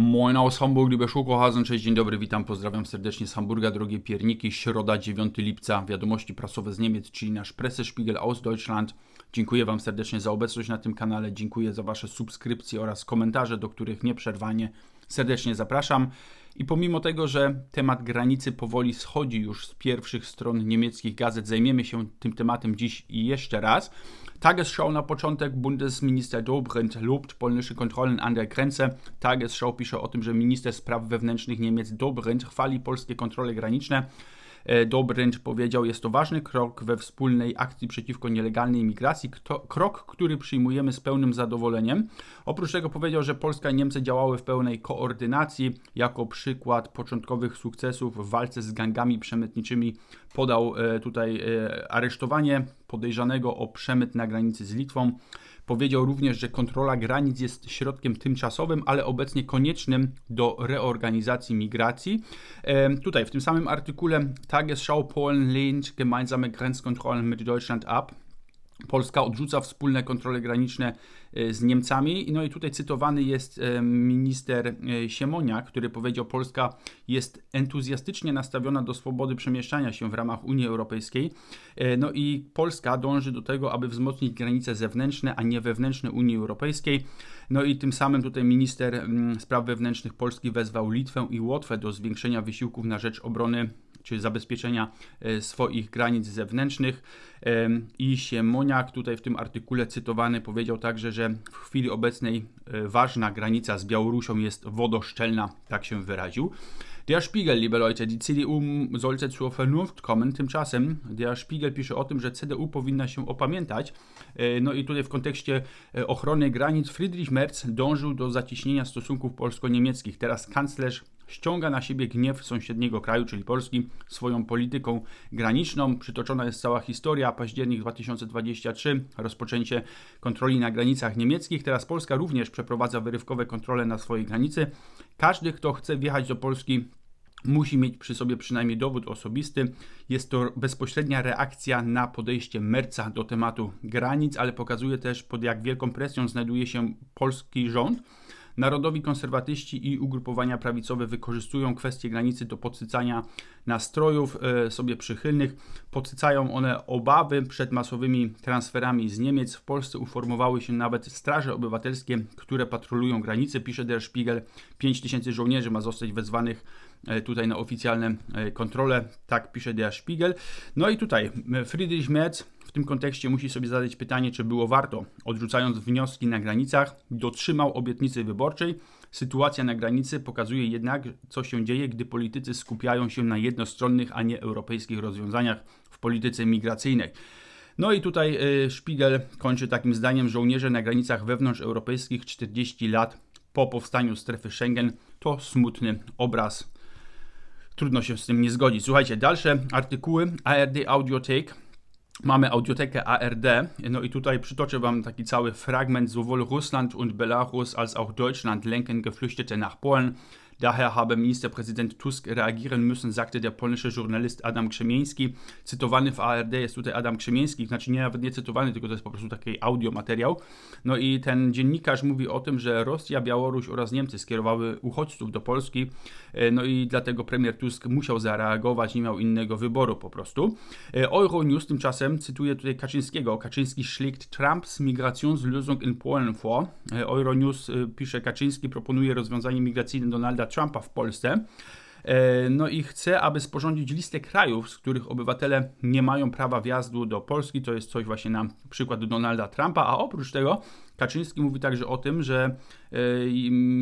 Moin aus Hamburg, liebe cześć, dzień dobry, witam, pozdrawiam serdecznie z Hamburga, drogie pierniki, środa 9 lipca, wiadomości prasowe z Niemiec, czyli nasz Pressespiegel aus Deutschland. Dziękuję Wam serdecznie za obecność na tym kanale, dziękuję za Wasze subskrypcje oraz komentarze, do których nieprzerwanie serdecznie zapraszam. I pomimo tego, że temat granicy powoli schodzi już z pierwszych stron niemieckich gazet, zajmiemy się tym tematem dziś i jeszcze raz. Tagesschau na początek. Bundesminister Dobrindt lobt polnische Kontrollen an der Grenze. Tagesschau pisze o tym, że minister spraw wewnętrznych Niemiec Dobrindt chwali polskie kontrole graniczne. E, Dobrindt powiedział, jest to ważny krok we wspólnej akcji przeciwko nielegalnej migracji, krok, który przyjmujemy z pełnym zadowoleniem. Oprócz tego powiedział, że Polska i Niemcy działały w pełnej koordynacji. Jako przykład początkowych sukcesów w walce z gangami przemytniczymi podał e, tutaj e, aresztowanie podejrzanego o przemyt na granicy z Litwą. Powiedział również, że kontrola granic jest środkiem tymczasowym, ale obecnie koniecznym do reorganizacji migracji. Tutaj w tym samym artykule Tagesschau Polen lehnt gemeinsame Grenzkontrollen mit Deutschland ab. Polska odrzuca wspólne kontrole graniczne e, z Niemcami. No i tutaj cytowany jest e, minister e, Siemoniak, który powiedział, Polska jest entuzjastycznie nastawiona do swobody przemieszczania się w ramach Unii Europejskiej. No i Polska dąży do tego, aby wzmocnić granice zewnętrzne, a nie wewnętrzne Unii Europejskiej. No i tym samym tutaj minister mm, spraw wewnętrznych Polski wezwał Litwę i Łotwę do zwiększenia wysiłków na rzecz obrony czy zabezpieczenia e, swoich granic zewnętrznych. I Siemoniak tutaj w tym artykule cytowany powiedział także, że w chwili obecnej e, ważna granica z Białorusią jest wodoszczelna, tak się wyraził. Der Spiegel, liebe Leute, die CDU sollte zur Vernunft kommen. Tymczasem der Spiegel pisze o tym, że CDU powinna się opamiętać. E, no i tutaj w kontekście ochrony granic Friedrich Merz dążył do zacieśnienia stosunków polsko-niemieckich. Teraz kanclerz ściąga na siebie gniew sąsiedniego kraju, czyli Polski, swoją polityką graniczną. Przytoczona jest cała historia, październik 2023, rozpoczęcie kontroli na granicach niemieckich. Teraz Polska również przeprowadza wyrywkowe kontrole na swojej granicy. Każdy, kto chce wjechać do Polski, musi mieć przy sobie przynajmniej dowód osobisty. Jest to bezpośrednia reakcja na podejście Merca do tematu granic, ale pokazuje też pod jak wielką presją znajduje się polski rząd Narodowi konserwatyści i ugrupowania prawicowe wykorzystują kwestię granicy do podsycania nastrojów e, sobie przychylnych. Podsycają one obawy przed masowymi transferami z Niemiec. W Polsce uformowały się nawet straże obywatelskie, które patrolują granice. Pisze Der Spiegel, 5 tysięcy żołnierzy ma zostać wezwanych tutaj na oficjalne e, kontrole. Tak pisze Der Spiegel. No i tutaj Friedrich Merz w tym kontekście musi sobie zadać pytanie, czy było warto, odrzucając wnioski na granicach, dotrzymał obietnicy wyborczej. Sytuacja na granicy pokazuje jednak, co się dzieje, gdy politycy skupiają się na jednostronnych, a nie europejskich rozwiązaniach w polityce migracyjnej. No i tutaj y, Szpigel kończy takim zdaniem: żołnierze na granicach wewnątrzeuropejskich 40 lat po powstaniu strefy Schengen to smutny obraz. Trudno się z tym nie zgodzić. Słuchajcie, dalsze artykuły ARD Audiothek Mamy audiotekę ARD, no i tutaj przytoczę Wam taki cały fragment. Sowohl Russland und Belarus als auch Deutschland lenken Geflüchtete nach Polen. Daher habe Ministerpräsident Tusk reagieren müssen, sagte der polnische Journalist Adam Krzemieński. Cytowany w ARD jest tutaj Adam Krzemieński, znaczy nie nawet nie cytowany, tylko to jest po prostu taki audiomateriał. No i ten dziennikarz mówi o tym, że Rosja, Białoruś oraz Niemcy skierowały uchodźców do Polski, e, no i dlatego premier Tusk musiał zareagować, nie miał innego wyboru po prostu. E, Euronews tymczasem cytuje tutaj Kaczyńskiego. Kaczyński schlägt Trumps Migrationslösung in Polen vor. E, Euronews pisze, Kaczyński proponuje rozwiązanie migracyjne Donalda Trumpa w Polsce. E, no i chce, aby sporządzić listę krajów, z których obywatele nie mają prawa wjazdu do Polski. To jest coś właśnie na przykład Donalda Trumpa, a oprócz tego Kaczyński mówi także o tym, że e,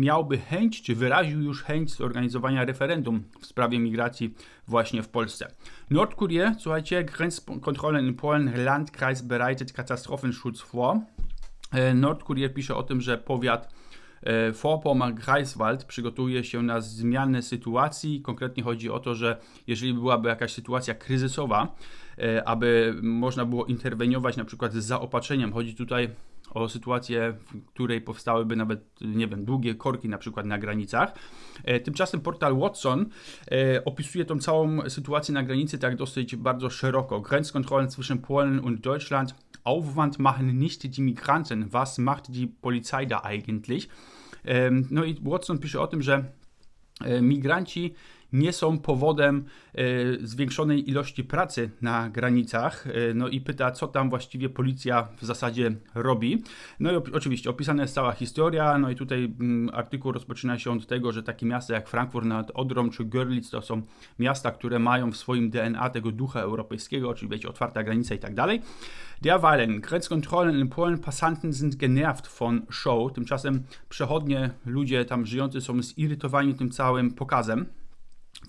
miałby chęć, czy wyraził już chęć zorganizowania referendum w sprawie migracji właśnie w Polsce. Nordkurier, słuchajcie, Grenzkontrollen in Polen, Landkreis bereitet Katastrophenschutz vor. E, Nordkurier pisze o tym, że powiat E, Vorpommern-Greifswald przygotuje się na zmianę sytuacji. Konkretnie chodzi o to, że jeżeli byłaby jakaś sytuacja kryzysowa, e, aby można było interweniować na przykład z zaopatrzeniem, chodzi tutaj o sytuację, w której powstałyby nawet, nie wiem, długie korki na przykład na granicach. E, tymczasem portal Watson opisuje tą całą sytuację na granicy tak dosyć bardzo szeroko. Grenzkontrollen zwischen Polen und Deutschland Aufwand machen nicht die Migranten. Was macht die Polizei da eigentlich? No i Watson pisze o tym, że migranci nie są powodem e, zwiększonej ilości pracy na granicach. E, no i pyta, co tam właściwie policja w zasadzie robi. No i oczywiście opisana jest cała historia. No i tutaj mm, artykuł rozpoczyna się od tego, że takie miasta jak Frankfurt nad Odrą czy Görlitz to są miasta, które mają w swoim DNA tego ducha europejskiego, czyli wiecie, otwarta granica i tak dalej. Derweilen, Grenzkontrollen in Polen, Passanten sind genervt von Show. Tymczasem przechodnie, ludzie tam żyjący są zirytowani tym całym pokazem.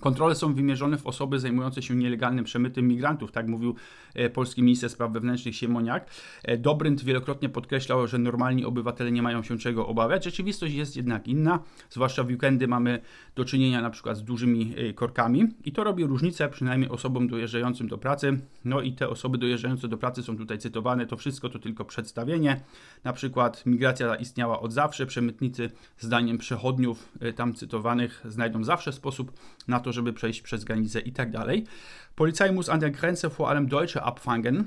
Kontrole są wymierzone w osoby zajmujące się nielegalnym przemytem migrantów, tak mówił e, polski minister spraw wewnętrznych Siemoniak. E, Dobrynt wielokrotnie podkreślał, że normalni obywatele nie mają się czego obawiać. Rzeczywistość jest jednak inna, zwłaszcza w weekendy mamy do czynienia na przykład z dużymi e, korkami i to robi różnicę przynajmniej osobom dojeżdżającym do pracy. No i te osoby dojeżdżające do pracy są tutaj cytowane. To wszystko to tylko przedstawienie. Na przykład migracja istniała od zawsze. Przemytnicy zdaniem przechodniów tam cytowanych znajdą zawsze sposób na to, żeby przejść przez granicę i tak dalej. Polizei muss an der Grenze vor allem Deutsche abfangen.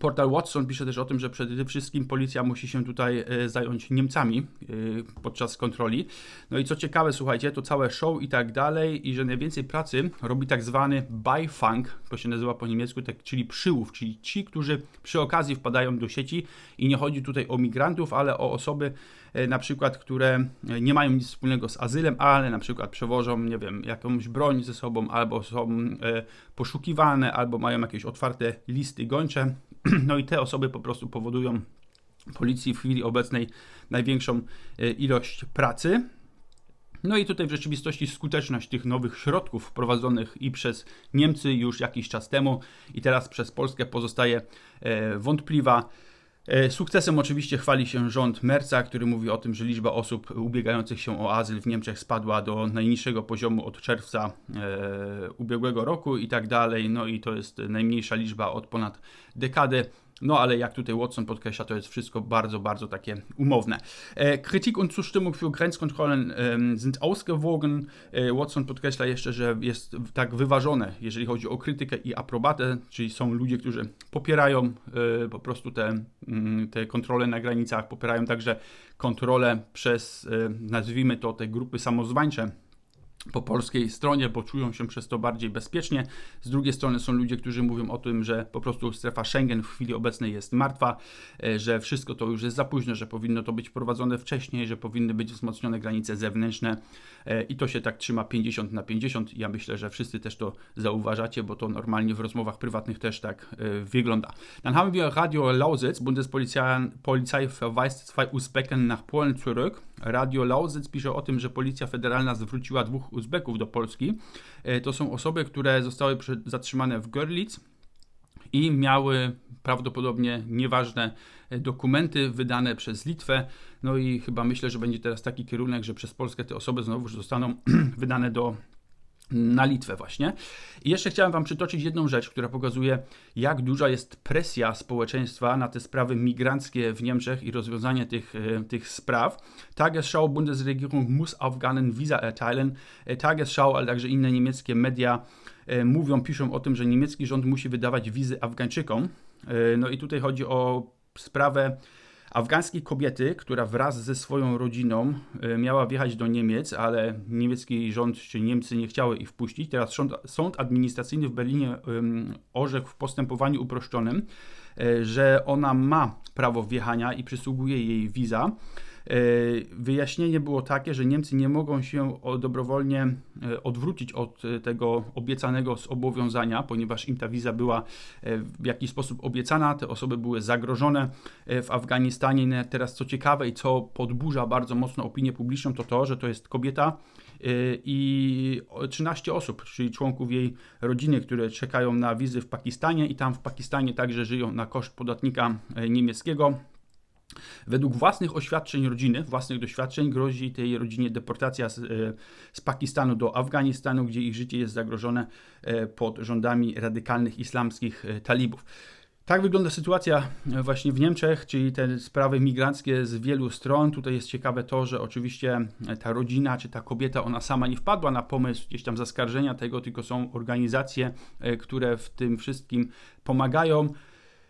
Portal Watson pisze też o tym, że przede wszystkim policja musi się tutaj e, zająć Niemcami e, podczas kontroli. No i co ciekawe, słuchajcie, to całe show i tak dalej, i że najwięcej pracy robi tak zwany Beifang, to się nazywa po niemiecku, tak, czyli przyłów, czyli ci, którzy przy okazji wpadają do sieci i nie chodzi tutaj o migrantów, ale o osoby na przykład, które nie mają nic wspólnego z azylem, ale na przykład przewożą, nie wiem, jakąś broń ze sobą, albo są poszukiwane, albo mają jakieś otwarte listy gończe No i te osoby po prostu powodują policji w chwili obecnej największą e, ilość pracy. No i tutaj w rzeczywistości skuteczność tych nowych środków wprowadzonych i przez Niemcy już jakiś czas temu i teraz przez Polskę pozostaje e, wątpliwa. E, sukcesem oczywiście chwali się rząd Merca, który mówi o tym, że liczba osób ubiegających się o azyl w Niemczech spadła do najniższego poziomu od czerwca e, ubiegłego roku i tak dalej. No i to jest najmniejsza liczba od ponad dekady. No ale jak tutaj Watson podkreśla, to jest wszystko bardzo, bardzo takie umowne. E, Kritik und Zustimmung für Grenzkontrollen sind ausgewogen. E, Watson podkreśla jeszcze, że jest tak wyważone, jeżeli chodzi o krytykę i aprobatę, czyli są ludzie, którzy popierają e, po prostu te, mm, te kontrole na granicach, popierają także kontrolę przez, nazwijmy to, te grupy samozwańcze po polskiej stronie, bo czują się przez to bardziej bezpiecznie. Z drugiej strony są ludzie, którzy mówią o tym, że po prostu strefa Schengen w chwili obecnej jest martwa, e, że wszystko to już jest za późno, że powinno to być wprowadzone wcześniej, że powinny być wzmocnione granice zewnętrzne e, i to się tak trzyma 50 na 50. Ja myślę, że wszyscy też to zauważacie, bo to normalnie w rozmowach prywatnych też tak e, wygląda. Dann haben wir Radio Lausitz. Bundespolizei verweist zwei Uzbeken nach Polen zurück. Radio Lausitz pisze o tym, że Policja Federalna zwróciła dwóch Uzbeków do Polski. E, to są osoby, które zostały zatrzymane w Görlitz i miały prawdopodobnie nieważne e, dokumenty wydane przez Litwę. No i chyba myślę, że będzie teraz taki kierunek, że przez Polskę te osoby znowu zostaną wydane do na Litwę właśnie. I jeszcze chciałem Wam przytoczyć jedną rzecz, która pokazuje, jak duża jest presja społeczeństwa na te sprawy migranckie w Niemczech i rozwiązanie tych, e, tych spraw. Tagesschau Bundesregierung muss Afghanen Visa erteilen. E, Tagesschau, ale także inne niemieckie media e, mówią, piszą o tym, że niemiecki rząd musi wydawać wizy Afgańczykom. No i tutaj chodzi o sprawę afgańskiej kobiety, która wraz ze swoją rodziną e, miała wjechać do Niemiec, ale niemiecki rząd czy Niemcy nie chciały ich wpuścić. Teraz sąd, sąd administracyjny w Berlinie orzekł w postępowaniu uproszczonym, e, że ona ma prawo wjechania i przysługuje jej wiza. E, wyjaśnienie było takie, że Niemcy nie mogą się dobrowolnie e, odwrócić od e, tego obiecanego zobowiązania, ponieważ im ta wiza była w jakiś sposób obiecana, te osoby były zagrożone w Afganistanie. Teraz co ciekawe i co podburza bardzo mocno opinię publiczną, to to, że to jest kobieta i 13 osób, czyli członków jej rodziny, które czekają na wizy w Pakistanie i tam w Pakistanie także żyją na koszt podatnika niemieckiego. Według własnych oświadczeń rodziny, własnych doświadczeń, grozi tej rodzinie deportacja z, e, z, Pakistanu do Afganistanu, gdzie ich życie jest zagrożone e, pod rządami radykalnych islamskich e, talibów. Tak wygląda sytuacja właśnie w Niemczech, czyli te sprawy migranckie z wielu stron. Tutaj jest ciekawe to, że oczywiście ta rodzina czy ta kobieta, ona sama nie wpadła na pomysł gdzieś tam zaskarżenia tego, tylko są organizacje, które w tym wszystkim pomagają.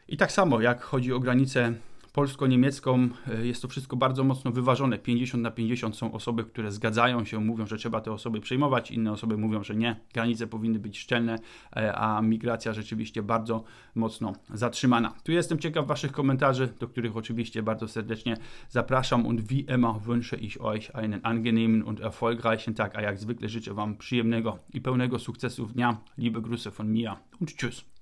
I tak samo jak chodzi o granice polsko-niemiecką e, jest to wszystko bardzo mocno wyważone. 50 na 50 są osoby, które zgadzają się, mówią, że trzeba te osoby przyjmować, inne osoby mówią, że nie. Granice powinny być szczelne, e, a migracja rzeczywiście bardzo mocno zatrzymana. Tu jestem ciekaw Waszych komentarzy, do których oczywiście bardzo serdecznie zapraszam und wie immer wünsche ich euch einen angenehmen und erfolgreichen Tag, a jak zwykle życzę Wam przyjemnego i pełnego sukcesów dnia. Liebe Grüße von mir und tschüss.